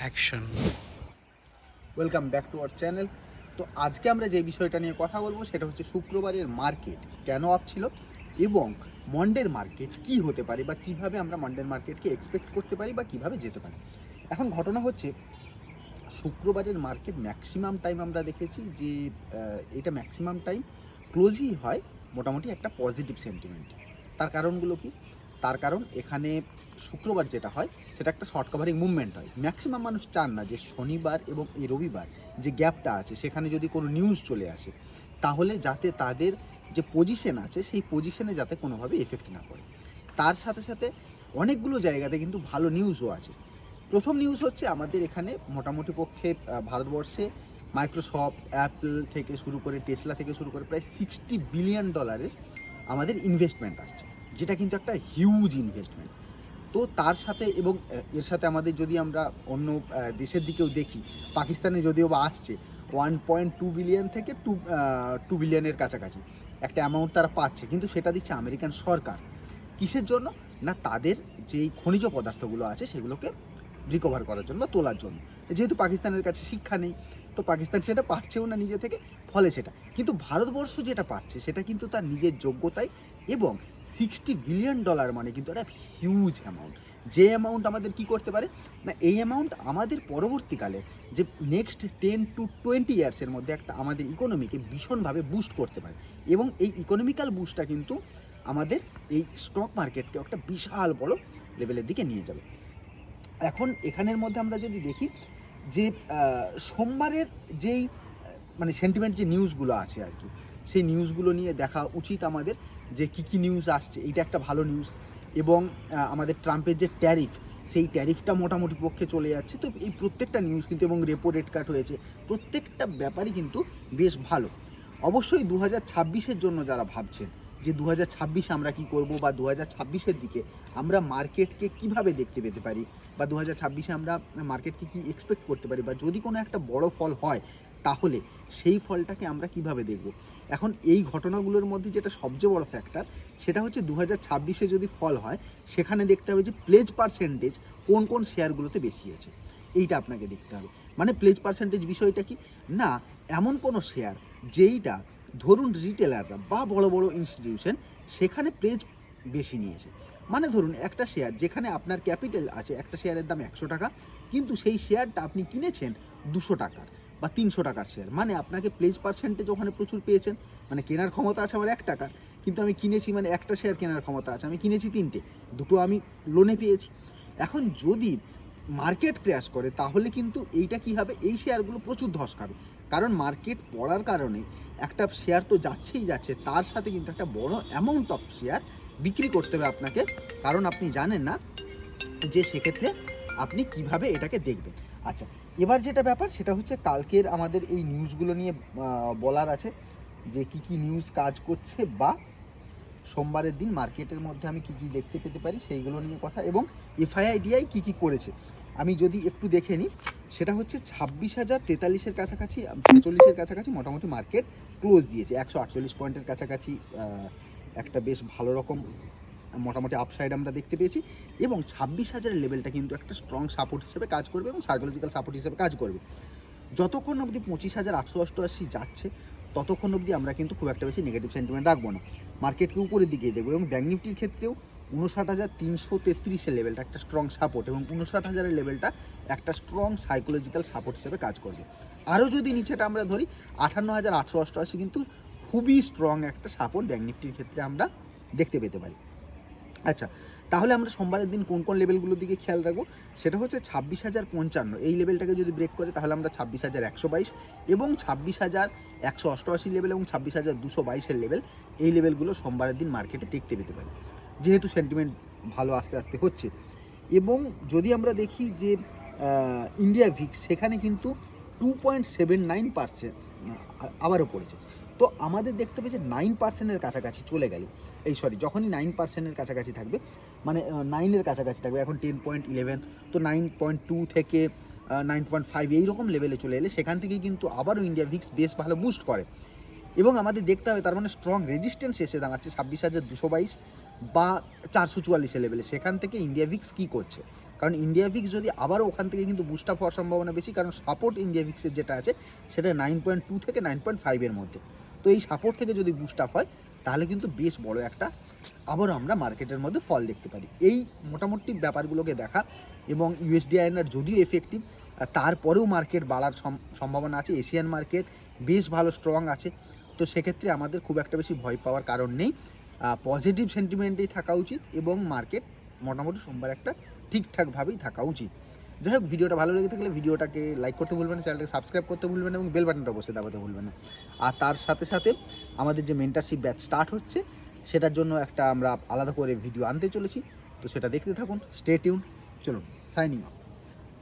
Action welcome back to our channel তো আজকে আমরা যে বিষয়টা নিয়ে কথা বলব সেটা হচ্ছে শুক্রবারের মার্কেট কেন আপ ছিল এবং মন্ডের মার্কেট কি হতে পারে বা কীভাবে আমরা মন্ডের মার্কেটকে এক্সপেক্ট করতে পারি বা কীভাবে যেতে পারি। এখন ঘটনা হচ্ছে, শুক্রবারের মার্কেট ম্যাক্সিমাম টাইম আমরা দেখেছি যে এটা ম্যাক্সিমাম টাইম ক্লোজই হয় মোটামুটি একটা পজিটিভ সেন্টিমেন্ট তার কারণগুলো কি? তার কারণ এখানে শুক্রবার যেটা হয়, সেটা একটা শর্ট কাভারিং মুভমেন্ট হয়। ম্যাক্সিমাম মানুষ চান না যে শনিবার এবং এই রবিবার যে গ্যাপটা আছে, সেখানে যদি কোনো নিউজ চলে আসে, তাহলে যাতে তাদের যে পজিশন আছে, সেই পজিশনে যাতে কোনোভাবে এফেক্ট না পড়ে। তার সাথে সাথে অনেকগুলো জায়গাতে কিন্তু ভালো নিউজও আছে। প্রথম নিউজ হচ্ছে আমাদের এখানে মোটামুটি পক্ষে ভারতবর্ষে মাইক্রোসফট অ্যাপল থেকে শুরু করে টেসলা থেকে শুরু করে প্রায় সিক্সটি বিলিয়ন ডলারের আমাদের ইনভেস্টমেন্ট আসছে। যেটা কিন্তু একটা হিউজ ইনভেস্টমেন্ট তো তার সাথে এবং এর সাথে আমাদের যদি আমরা অন্য দেশের দিকেও দেখি, পাকিস্তানে যদিও বা আসছে ওয়ান পয়েন্ট টু বিলিয়ন থেকে টু টু বিলিয়নের কাছাকাছি। একটা অ্যামাউন্ট তারা পাচ্ছে, কিন্তু সেটা দিচ্ছে আমেরিকান সরকার। কিসের জন্য? না, তাদের যেই খনিজ পদার্থগুলো আছে, সেগুলোকে রিকভার করার জন্য বা তোলার জন্য। যেহেতু পাকিস্তানের কাছে শিক্ষা নেই তো পাকিস্তান সেটা পারছেও না নিজে থেকে, ফলে সেটা। কিন্তু ভারতবর্ষ যেটা পাচ্ছে, সেটা কিন্তু তার নিজের যোগ্যতায় এবং সিক্সটি বিলিয়ন ডলার মানে কিন্তু একটা হিউজ অ্যামাউন্ট যে অ্যামাউন্ট আমাদের কি করতে পারে? না, এই অ্যামাউন্ট আমাদের পরবর্তীকালে যে নেক্সট টেন টু টোয়েন্টি ইয়ার্সের মধ্যে একটা আমাদের ইকোনমিকে ভীষণভাবে বুস্ট করতে পারে। এবং এই ইকোনমিক্যাল বুস্টটা কিন্তু আমাদের এই স্টক মার্কেটকে একটা বিশাল বড় লেভেলের দিকে নিয়ে যাবে। এখন এখানের মধ্যে আমরা যদি দেখি যে সোমবারের যেই মানে সেন্টিমেন্ট যে নিউজগুলো আছে আর কি, সেই নিউজগুলো নিয়ে দেখা উচিত আমাদের যে কী কী নিউজ আসছে। এইটা একটা ভালো নিউজ এবং আমাদের ট্রাম্পের যে ট্যারিফ সেই ট্যারিফটা মোটামুটি পক্ষে চলে যাচ্ছে। তো এই প্রত্যেকটা নিউজ কিন্তু এবং রেপো রেট কাট হয়েছে, প্রত্যেকটা ব্যাপারই কিন্তু বেশ ভালো। অবশ্যই দু হাজার জন্য যারা ভাবছেন যে দু হাজার আমরা কী করব বা দু হাজার দিকে আমরা মার্কেটকে কীভাবে দেখতে পেতে পারি বা দু হাজার আমরা মার্কেটকে কী এক্সপেক্ট করতে পারি বা যদি কোনো একটা বড় ফল হয় তাহলে সেই ফলটাকে আমরা কীভাবে দেখব? এখন এই ঘটনাগুলোর মধ্যে যেটা সবচেয়ে বড় ফ্যাক্টর সেটা হচ্ছে দু হাজার যদি ফল হয় সেখানে দেখতে হবে যে প্লেজ পার্সেন্টেজ কোন কোন শেয়ারগুলোতে বেশি আছে। এইটা আপনাকে দেখতে হবে। মানে প্লেজ পার্সেন্টেজ বিষয়টা কি? না, এমন কোনো শেয়ার যেইটা ধরুন রিটেলাররা বা বড় বড় ইনস্টিটিউশন সেখানে প্লেজ বেশি নিয়েছে। মানে ধরুন একটা শেয়ার যেখানে আপনার ক্যাপিটাল আছে, একটা শেয়ারের দাম একশো টাকা, কিন্তু সেই শেয়ারটা আপনি কিনেছেন দুশো টাকার বা তিনশো টাকার শেয়ার মানে আপনাকে প্লেজ পার্সেন্টেজ ওখানে প্রচুর পেয়েছেন। মানে কেনার ক্ষমতা আছে আমার এক টাকার, কিন্তু আমি কিনেছি মানে একটা শেয়ার কেনার ক্ষমতা আছে। আমি কিনেছি তিনটে, দুটো আমি লোনে পেয়েছি। এখন যদি মার্কেট ক্র্যাশ করে, তাহলে কিন্তু এইটা কি হবে? এই শেয়ারগুলো প্রচুর ধস খাবে। কারণ মার্কেট পড়ার কারণে একটা শেয়ার তো যাচ্ছেই যাচ্ছে, তার সাথে কিন্তু একটা বড় অ্যামাউন্ট অফ শেয়ার বিক্রি করতে হবে আপনাকে। কারণ আপনি জানেন না যে সেক্ষেত্রে আপনি কীভাবে এটাকে দেখবেন। আচ্ছা এবার যেটা ব্যাপার, সেটা হচ্ছে কালকের আমাদের এই নিউজগুলো নিয়ে বলার আছে যে কি কি নিউজ কাজ করছে বা সোমবারের দিন মার্কেটের মধ্যে আমি কি কি দেখতে পেতে পারি, সেইগুলো নিয়ে কথা এবং এফআইআইডিআই কি কি করেছে। আমি যদি একটু দেখে নিই, সেটা হচ্ছে ছাব্বিশ হাজার তেতাল্লিশের কাছাকাছি, ছেচল্লিশের কাছাকাছি মোটামুটি মার্কেট ক্লোজ দিয়েছে, একশো আটচল্লিশ পয়েন্টের কাছাকাছি একটা বেশ ভালো রকম, মোটামুটি আপসাইড আমরা দেখতে পেয়েছি এবং ছাব্বিশ হাজারের লেভেলটা কিন্তু একটা স্ট্রং সাপোর্ট হিসেবে কাজ করবে এবং সাইকোলজিক্যাল সাপোর্ট হিসেবে কাজ করবে। যতক্ষণ অবধি পঁচিশ হাজার আটশো অষ্টআশি যাচ্ছে, ততক্ষণ অবধি আমরা কিন্তু খুব একটা বেশি নেগেটিভ সেন্টিমেন্ট রাখব না। মার্কেটকে উপরের দিকেই দেবো এবং ব্যাঙ্ক নিফটির ক্ষেত্রেও উনষাট হাজার তিনশো তেত্রিশের লেভেলটা একটা স্ট্রং সাপোর্ট এবং উনষাট হাজারের লেভেলটা একটা স্ট্রং সাইকোলজিক্যাল সাপোর্ট হিসেবে কাজ করবে। আরও যদি নিচেটা আমরা ধরি আঠান্ন হাজার আটশো অষ্টআশি কিন্তু খুবই স্ট্রং একটা সাপোর্ট ব্যাঙ্ক নিফটির ক্ষেত্রে আমরা দেখতে পেতে পারি। আচ্ছা তাহলে আমরা সোমবারের দিন কোন কোন লেভেলগুলোর দিকে খেয়াল রাখব? সেটা হচ্ছে ছাব্বিশ হাজার পঞ্চান্ন। এই লেভেলটাকে যদি ব্রেক করে, তাহলে আমরা ছাব্বিশ হাজার একশো বাইশ এবং ছাব্বিশ হাজার একশো অষ্টআশি লেভেল এবং ছাব্বিশ হাজার দুশো বাইশের লেভেল এই লেভেলগুলো সোমবারের দিন মার্কেটে দেখতে পেতে পারি। যেহেতু সেন্টিমেন্ট ভালো আস্তে আস্তে হচ্ছে। এবং যদি আমরা দেখি যে ইন্ডিয়া ভিক্স সেখানে কিন্তু two point seven nine percent আবারও পড়েছে তো আমাদের দেখতে হবে যে নাইন পার্সেন্টের কাছাকাছি চলে গেলে। এই সরি যখনই নাইন পার্সেন্টের কাছাকাছি থাকবে মানে নাইনের কাছাকাছি থাকবে, এখন টেন পয়েন্ট ইলেভেন তো নাইন পয়েন্ট টু থেকে নাইন পয়েন্ট ফাইভ এইরকম লেভেলে চলে এলে সেখান থেকে কিন্তু আবারও ইন্ডিয়া ভিক্স বেশ ভালো বুস্ট করে। এবং আমাদের দেখতে হবে, তার মানে স্ট্রং রেজিস্ট্যান্স এসে দাঁড়াচ্ছে ছাব্বিশ হাজার দুশো বাইশ বা চারশো চুয়াল্লিশের লেভেলে সেখান থেকে ইন্ডিয়া ভিক্স কী করছে? কারণ ইন্ডিয়া ভিক্স যদি আবারও ওখান থেকে কিন্তু বুস্ট আপ হওয়ার সম্ভাবনা বেশি, কারণ সাপোর্ট ইন্ডিয়া ভিক্সের যেটা আছে, সেটা নাইন পয়েন্ট টু থেকে নাইন পয়েন্ট ফাইভের মধ্যে। তো এই সাপোর্ট থেকে যদি বুস্ট আপ হয়, তাহলে কিন্তু বেশ বড় একটা, আবারও আমরা মার্কেটের মধ্যে ফল দেখতে পারি। এই মোটামুটি ব্যাপারগুলোকে দেখা এবং ইউএসডি আইএনআর যদিও এফেক্টিভ তারপরেও মার্কেট বাড়ার সম- সম্ভাবনা আছে। এশিয়ান মার্কেট বেশ ভালো স্ট্রং আছে। তো সেক্ষেত্রে আমাদের খুব একটা বেশি ভয় পাওয়ার কারণ নেই। পজিটিভ সেন্টিমেন্টেই থাকা উচিত এবং মার্কেট মোটামুটি সোমবার একটা ঠিকঠাকভাবেই থাকা উচিত। যাই হোক, ভিডিওটা ভালো লেগে থাকলে ভিডিওটাকে লাইক করতে ভুলবেন না চ্যানেলটাকে সাবস্ক্রাইব করতে ভুলবেন এবং বেল বাটনটা অবশ্যই দাবাতে ভুলবেন না। আর তার সাথে সাথে আমাদের যে মেন্টারশিপ ব্যাচ স্টার্ট হচ্ছে, সেটার জন্য একটা আমরা আলাদা করে ভিডিও আনতে চলেছি। তো সেটা দেখতে থাকুন স্টে টিউন চলুন সাইনিং অফ